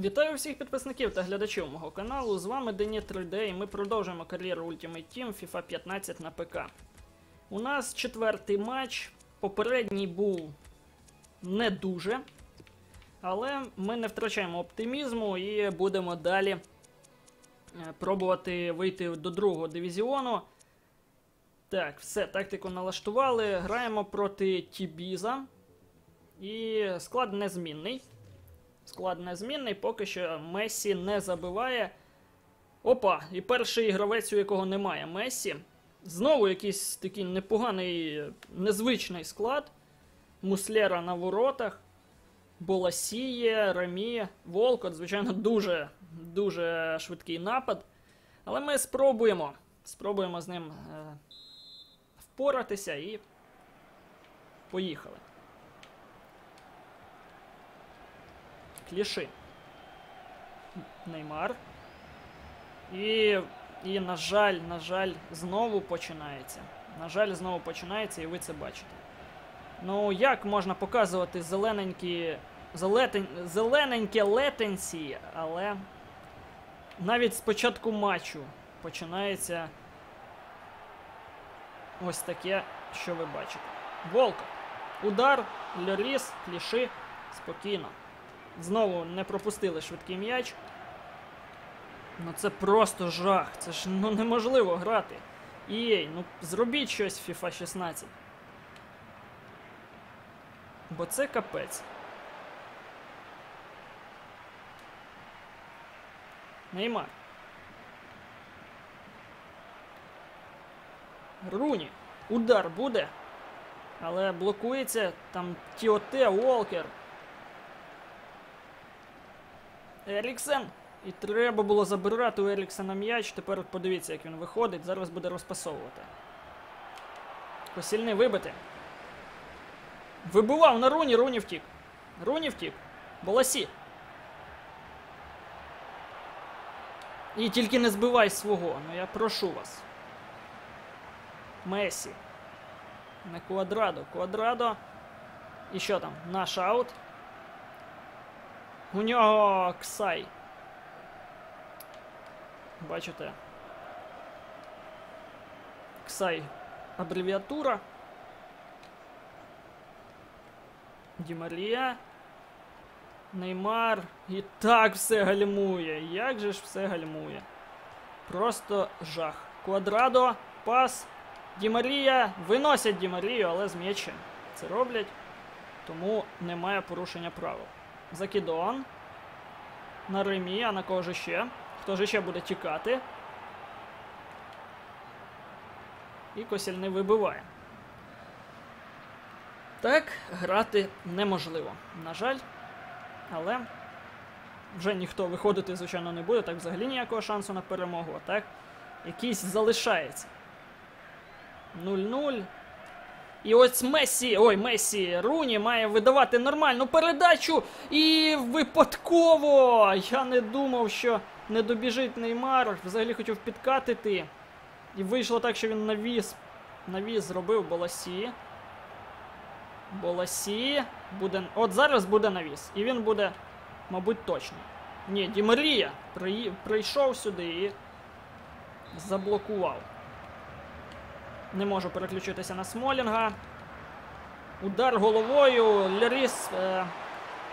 Вітаю всіх підписників та глядачів мого каналу. З вами Дені 3D і ми продовжуємо кар'єру Ultimate Team FIFA 15 на ПК. У нас четвертий матч. Попередній був не дуже. Але ми не втрачаємо оптимізму і будемо далі е, пробувати вийти до другого дивізіону. Так, все, тактику налаштували. Граємо проти Тібіза. І склад незмінний. Склад незмінний, поки що Месі не забиває. Опа, і перший гравець, у якого немає Месі. Знову якийсь такий непоганий, незвичний склад. Муслера на воротах. Боласіє, Рамі, Волкот, звичайно, дуже дуже швидкий напад. Але ми спробуємо. Спробуємо з ним е, впоратися і поїхали. Кліши. Неймар. І, і, на жаль, на жаль, знову починається. На жаль, знову починається, і ви це бачите. Ну, як можна показувати зелененькі. Зелетен, зелененьке летенсі, але навіть з початку матчу починається ось таке, що ви бачите. Волка. Удар, Льоріс, кліши, спокійно. Знову не пропустили швидкий м'яч. Ну це просто жах. Це ж ну, неможливо грати. Єй, ну зробіть щось в FIFA 16. Бо це капець. Неймар. Руні. Удар буде. Але блокується там Тіоте, Уолкер. Еріксен. І треба було забирати у Еріксена м'яч. Тепер подивіться, як він виходить. Зараз буде розпасовувати. Посільний вибити. Вибивав на руні, руні втік. Руні втік. Боласі. І тільки не збивай свого. Ну я прошу вас. Месі. Не Квадрадо. Квадрадо. І що там? Наш аут. У нього Ксай. Бачите? Ксай абревіатура. Дімарія. Неймар. І так все гальмує. Як же ж все гальмує? Просто жах. Квадрадо, пас. Дімарія. Виносять Дімарію, але з м'ячем. Це роблять. Тому немає порушення правил. Закидон. На Ремі, а на кого ж ще? Хто ж ще буде тікати? І Косіль не вибиває. Так, грати неможливо. На жаль. Але вже ніхто виходити, звичайно, не буде, так взагалі ніякого шансу на перемогу. А так, якийсь залишається. 0-0. І ось Месі, ой, Месі, Руні має видавати нормальну передачу. І випадково! Я не думав, що не добіжить Неймар. Взагалі хотів підкатити. І вийшло так, що він навіс. Навіс зробив Боласі. Боласі. Буде... От зараз буде навіс. І він буде, мабуть, точно. Ні, Дімарія при... прийшов сюди і заблокував. Не можу переключитися на Смолінга. Удар головою. Леріс е,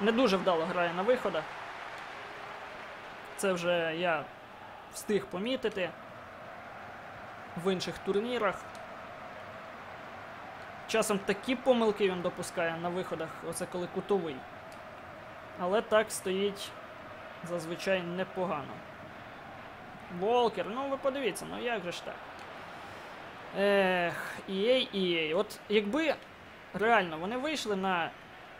не дуже вдало грає на виходах. Це вже я встиг помітити в інших турнірах. Часом такі помилки він допускає на виходах, оце коли кутовий. Але так стоїть зазвичай непогано. Волкер, ну ви подивіться, ну як же ж так? Ех, EA, EA. От якби реально вони вийшли на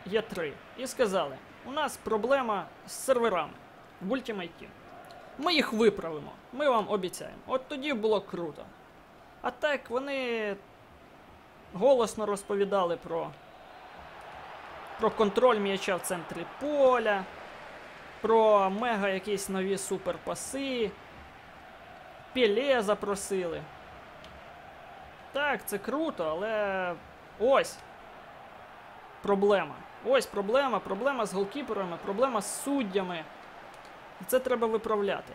Е3 і сказали, у нас проблема з серверами в Ultimate Team. Ми їх виправимо, ми вам обіцяємо. От тоді було круто. А так вони голосно розповідали про, про контроль м'яча в центрі поля, про мега якісь нові суперпаси. Піле запросили. Так, це круто, але ось проблема. Ось проблема, проблема з голкіперами, проблема з суддями. І це треба виправляти.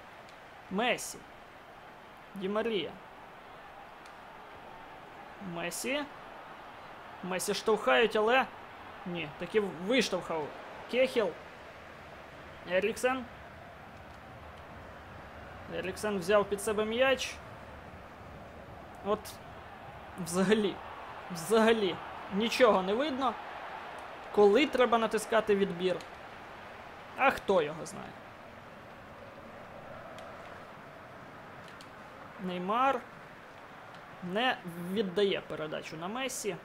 Месі. Ді Марія. Месі. Месі штовхають, але. Ні, таки виштовхав. Кехіл. Еріксен. Еріксен взяв під себе м'яч. От. Взагалі. Взагалі. Нічого не видно. Коли треба натискати відбір. А хто його знає? Неймар не віддає передачу на Месі.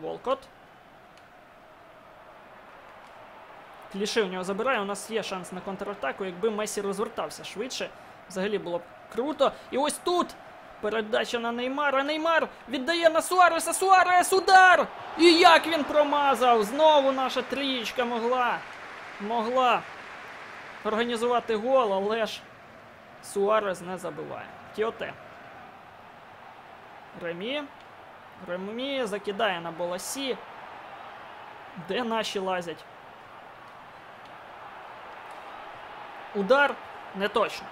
Волкот. Кліши у нього забирає. У нас є шанс на контратаку. Якби Месі розвертався швидше, взагалі було б круто. І ось тут передача на Неймара. Неймар віддає на Суареса. Суарес удар! І як він промазав! Знову наша трієчка могла. Могла організувати гол, але ж Суарес не забиває. Тіоте. Ремі. Ремі закидає на Боласі. Де наші лазять? Удар не точно.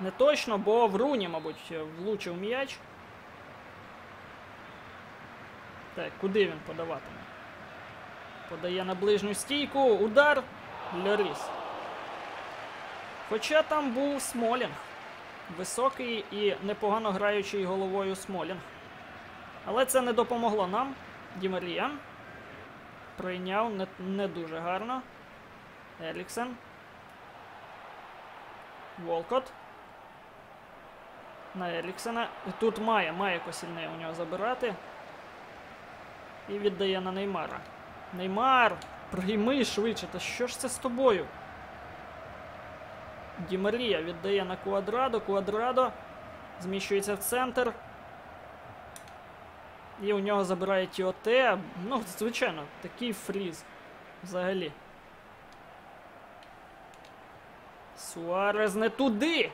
Не точно, бо в руні, мабуть, влучив м'яч. Так, куди він подаватиме? Подає на ближню стійку. Удар. Льоріс. Хоча там був Смолінг. Високий і непогано граючий головою Смолінг. Але це не допомогло нам. Дімарія. Прийняв не, не дуже гарно. Еліксен. Волкот. На Еліксена. Тут має, має Косільне у нього забирати. І віддає на Неймара. Неймар! Прийми швидше, та що ж це з тобою? Ді Марія віддає на Куадрадо. Куадрадо зміщується в центр. І у нього забирає Тіоте. Ну, звичайно, такий фріз. Взагалі. Суарез не туди.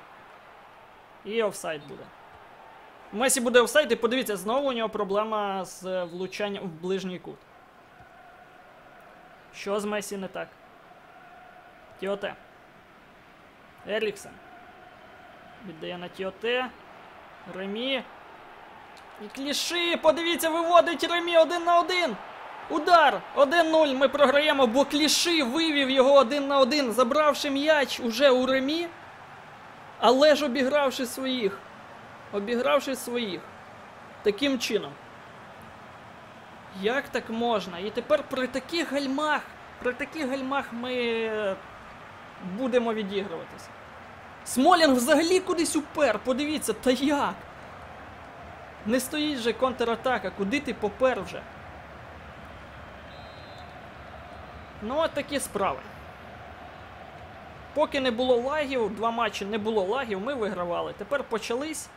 І офсайд буде. Месі буде офсайд, і подивіться, знову у нього проблема з влучанням в ближній кут. Що з Месі не так? Тіоте. Еліксен. Віддає на Тіоте. Ремі. І кліши! Подивіться, виводить Ремі один на один. Удар! 1-0. Ми програємо, бо кліши вивів його один на один, забравши м'яч уже у Ремі. Але ж обігравши своїх. Обігравши своїх. Таким чином. Як так можна? І тепер при таких гальмах, при таких гальмах ми будемо відігруватися. Смолінг взагалі кудись упер. Подивіться, та як? Не стоїть же контратака, куди ти попер вже? Ну, от такі справи. Поки не було лагів, два матчі не було лагів, ми вигравали. Тепер почались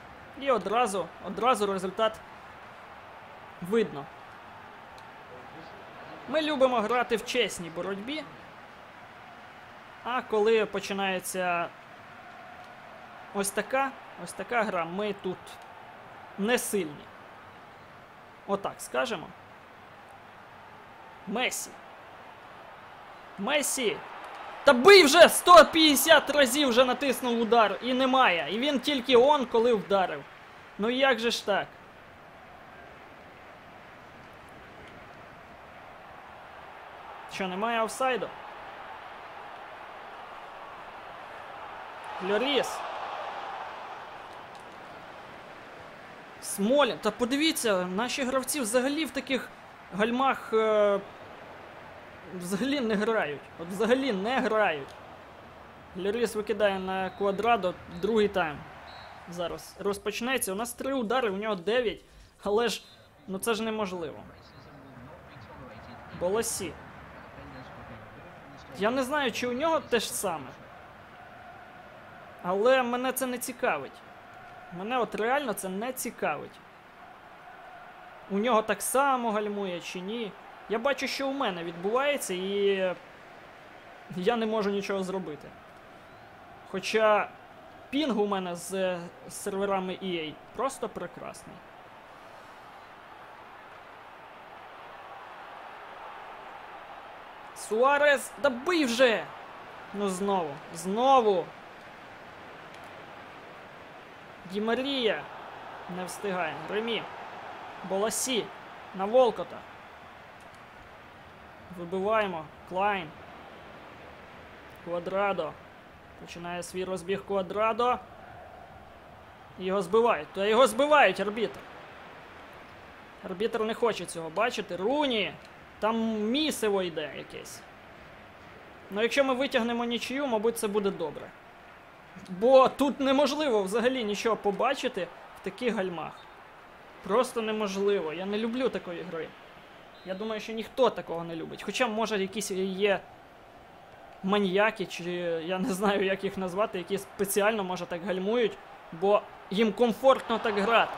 і одразу, одразу результат видно. Ми любимо грати в чесній боротьбі. А коли починається ось така, ось така гра, ми тут не сильні. Отак скажемо. Месі. Месі. Та бий вже 150 разів вже натиснув удар і немає. І він тільки он коли вдарив. Ну як же ж так? Що, немає офсайду? Льоріс. Смолін. Та подивіться, наші гравці взагалі в таких гальмах е взагалі не грають. От взагалі не грають. Льоріс викидає на квадрадо другий тайм. Зараз розпочнеться. У нас три удари, у нього 9. Але ж, ну це ж неможливо. Болосі. Я не знаю, чи у нього те ж саме. Але мене це не цікавить. Мене от реально це не цікавить. У нього так само гальмує чи ні. Я бачу, що у мене відбувається, і я не можу нічого зробити. Хоча пінг у мене з серверами EA просто прекрасний. Суарес, да бий вже! Ну знову. Знову. Дімарія. Не встигає. Ремі. Боласі. На Волкота. Вибиваємо. Клайн. Квадрадо. Починає свій розбіг Квадрадо. Його збивають. То його збивають арбітр. Арбітр не хоче цього бачити. Руні! Там місиво йде якесь. Ну, якщо ми витягнемо нічию, мабуть, це буде добре. Бо тут неможливо взагалі нічого побачити в таких гальмах. Просто неможливо. Я не люблю такої гри. Я думаю, що ніхто такого не любить. Хоча, може, якісь є маньяки, чи я не знаю, як їх назвати, які спеціально, може, так гальмують, бо їм комфортно так грати.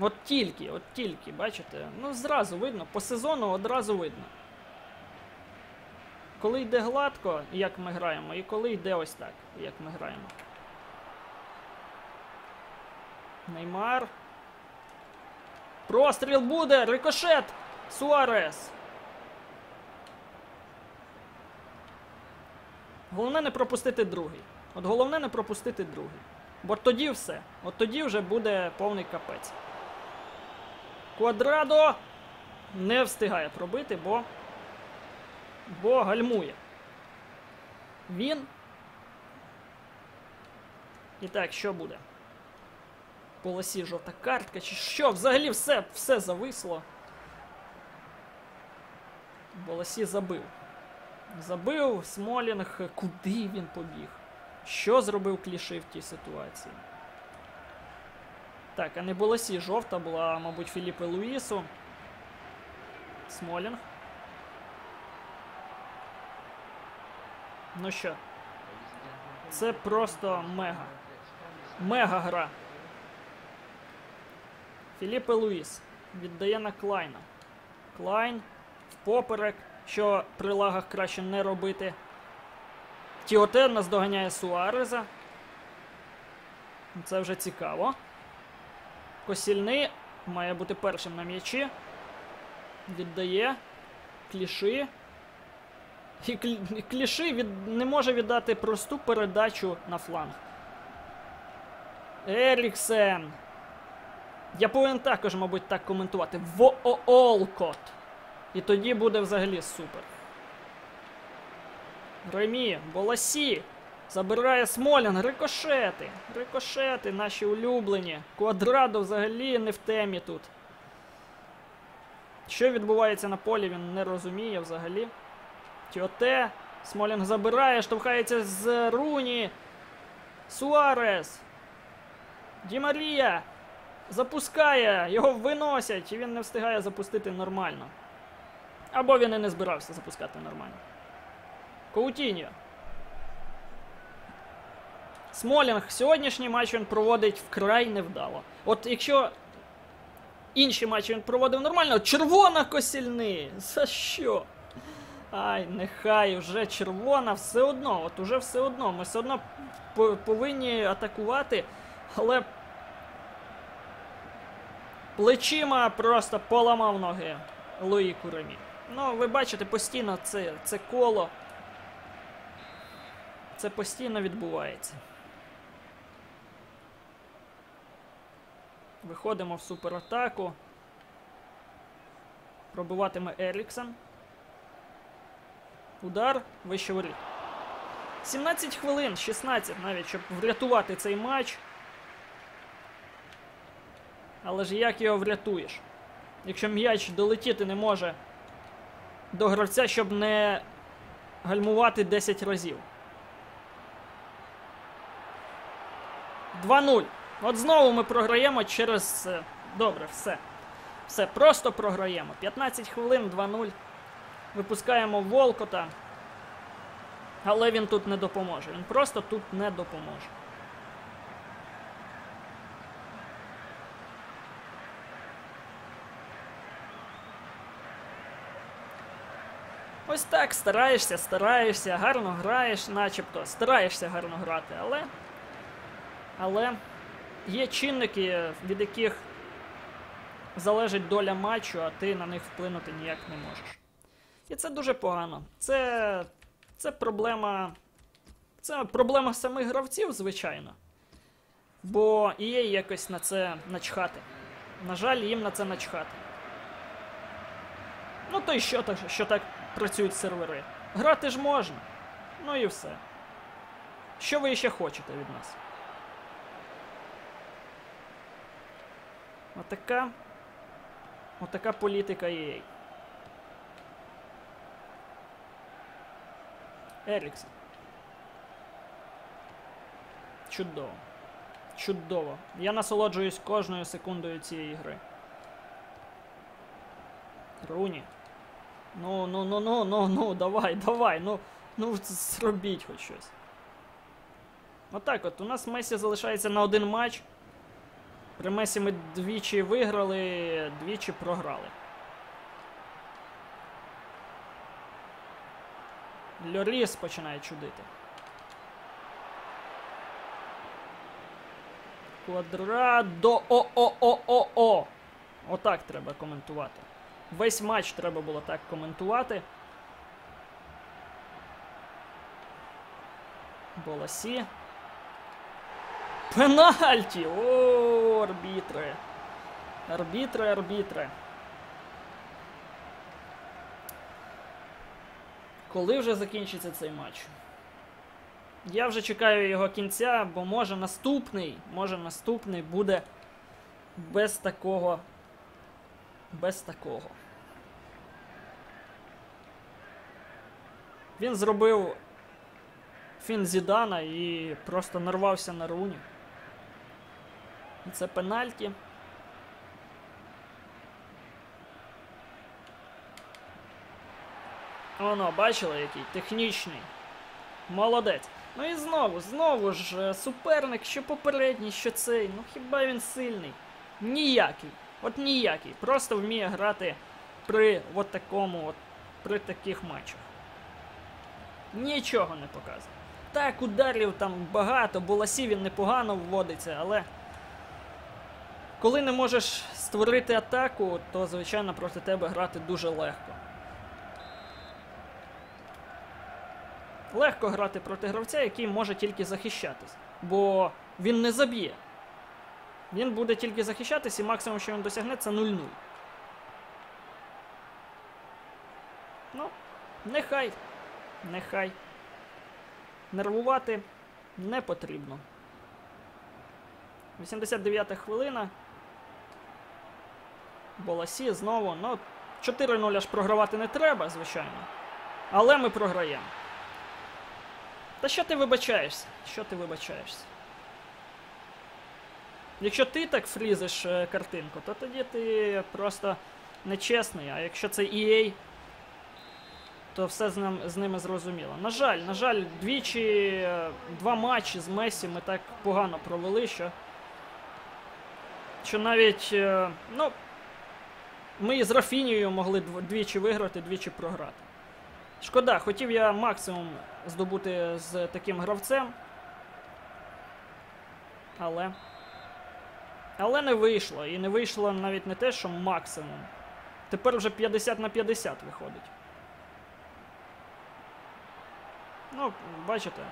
От тільки, от тільки, бачите? Ну, зразу видно, по сезону одразу видно. Коли йде гладко, як ми граємо, і коли йде ось так, як ми граємо. Неймар. Простріл буде! Рикошет! Суарес! Головне не пропустити другий. От головне не пропустити другий. Бо тоді все. От тоді вже буде повний капець. Квадрадо не встигає пробити, бо. Бо гальмує. Він. І так, що буде? Полосі жовта картка, чи що? Взагалі все все зависло. Болосі забив. Забив Смолінг. Куди він побіг? Що зробив кліши в тій ситуації? Так, а не Болосі жовта була, мабуть, Філіппе Луїсу. Смолінг. Ну що? Це просто мега. Мега гра. Філіппе Луїс віддає на Клайна. Клайн впоперек, що при лагах краще не робити. Тіоте наздоганяє Суареза. Це вже цікаво. Косільний має бути першим на м'ячі. Віддає. Кліши. І кліши від... не може віддати просту передачу на фланг. Еріксен. Я повинен також, мабуть, так коментувати. Воолкот. І тоді буде взагалі супер. Ремі, Боласі. Забирає Смолін, рикошети. Рикошети наші улюблені. Квадрадо взагалі не в темі тут. Що відбувається на полі, він не розуміє взагалі. Тіоте. Смолінг забирає, штовхається з Руні. Суарес. Ді Марія. Запускає, його виносять, і він не встигає запустити нормально. Або він і не збирався запускати нормально. Коутіньо. Смолінг сьогоднішній матч він проводить вкрай невдало. От якщо інші матчі він проводив нормально, червона косільни. За що? Ай, нехай вже червона, все одно, от уже все одно. Ми все одно повинні атакувати, але плечима просто поламав ноги Луї Куремі. Ну, ви бачите, постійно це, це коло. Це постійно відбувається. Виходимо в суператаку. Пробиватиме Еріксон. Удар вище воріт. 17 хвилин, 16 навіть, щоб врятувати цей матч. Але ж як його врятуєш? Якщо м'яч долетіти не може до гравця, щоб не гальмувати 10 разів. 2-0. От знову ми програємо через. Добре, все. Все, просто програємо. 15 хвилин, 2-0. Випускаємо Волкота. Але він тут не допоможе. Він просто тут не допоможе. Ось так стараєшся, стараєшся, гарно граєш, начебто. Стараєшся гарно грати, але. Але є чинники, від яких залежить доля матчу, а ти на них вплинути ніяк не можеш. І це дуже погано. Це, це проблема. Це проблема самих гравців, звичайно. Бо і є якось на це начхати. На жаль, їм на це начхати. Ну то й що, що так працюють сервери? Грати ж можна. Ну і все. Що ви ще хочете від нас? Отака. Отака політика EA. Еріксон. Чудово. Чудово. Я насолоджуюсь кожною секундою цієї гри. Руні. Ну, ну, ну, ну, ну, ну, давай, давай, ну, ну, зробіть хоч щось. Отак от, у нас Месі залишається на один матч. При Месі ми двічі виграли, двічі програли. Льоріс починає чудити. Квадрадо о-о-о-о-о. Отак треба коментувати. Весь матч треба було так коментувати. Боласі. Пенальті! О, арбітри. Арбітри, арбітри. Коли вже закінчиться цей матч? Я вже чекаю його кінця, бо може наступний, може наступний буде без такого. Без такого. Він зробив фін Зідана і просто нарвався на руні. Це пенальті. Воно, бачили, який технічний. Молодець. Ну і знову, знову ж, е, суперник, що попередній, що цей. Ну хіба він сильний? Ніякий. От ніякий. Просто вміє грати при от такому, от, при таких матчах. Нічого не показує. Так, ударів там багато, Боласі він непогано вводиться, але. Коли не можеш створити атаку, то, звичайно, проти тебе грати дуже легко. Легко грати проти гравця, який може тільки захищатись. Бо він не заб'є. Він буде тільки захищатись, і максимум, що він досягне, це 0-0. Ну, нехай. Нехай. Нервувати не потрібно. 89-та хвилина. Боласі знову. Ну, 4-0 аж програвати не треба, звичайно. Але ми програємо. Та що ти вибачаєшся? Що ти вибачаєшся? Якщо ти так фрізиш е, картинку, то тоді ти просто нечесний, а якщо це EA, то все з, ним, з ними зрозуміло. На жаль, на жаль, двічі, е, два матчі з Месі ми так погано провели, що. Що навіть. е, Ну. Ми з Рафінією могли двічі виграти, двічі програти. Шкода, хотів я максимум здобути з таким гравцем. Але. Але не вийшло. І не вийшло навіть не те, що максимум. Тепер вже 50 на 50 виходить. Ну, бачите.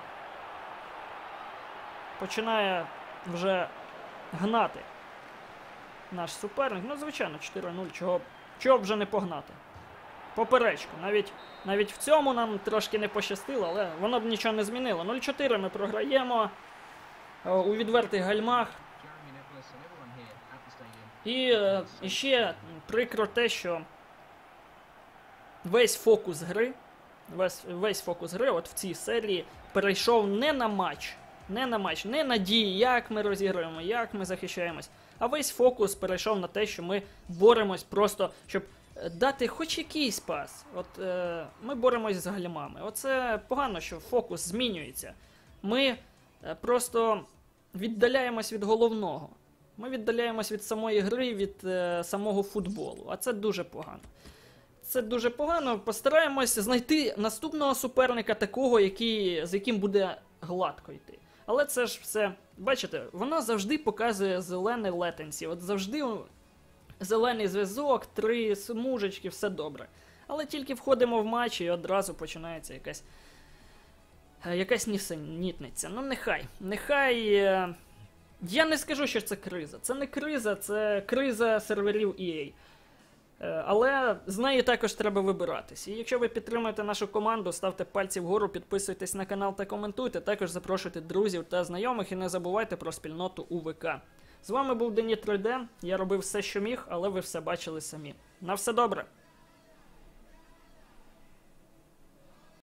Починає вже гнати наш суперник. Ну, звичайно, 4-0. Чого, чого вже не погнати. Поперечку. Навіть, навіть в цьому нам трошки не пощастило, але воно б нічого не змінило. 0-4 ми програємо е, у відвертих гальмах. І, е, ще прикро те, що весь фокус гри, весь, весь фокус гри от в цій серії перейшов не на матч, не на матч, не на дії, як ми розіграємо, як ми захищаємось. А весь фокус перейшов на те, що ми боремось просто, щоб е, дати хоч якийсь пас. От е, ми боремось з гальмами. Оце погано, що фокус змінюється. Ми е, просто віддаляємось від головного. Ми віддаляємось від самої гри, від е, самого футболу. А це дуже погано. Це дуже погано. Постараємось знайти наступного суперника, такого, який, з яким буде гладко йти. Але це ж все, бачите, вона завжди показує зелене летенсі. От завжди зелений зв'язок, три смужечки, все добре. Але тільки входимо в матч і одразу починається якась. е, Якась нісенітниця. Ну, нехай. Нехай. Я не скажу, що це криза. Це не криза, це криза серверів EA. Е, Але з неї також треба вибиратись. І якщо ви підтримуєте нашу команду, ставте пальці вгору, підписуйтесь на канал та коментуйте. Також запрошуйте друзів та знайомих і не забувайте про спільноту УВК. З вами був Дені 3D. Я робив все, що міг, але ви все бачили самі. На все добре!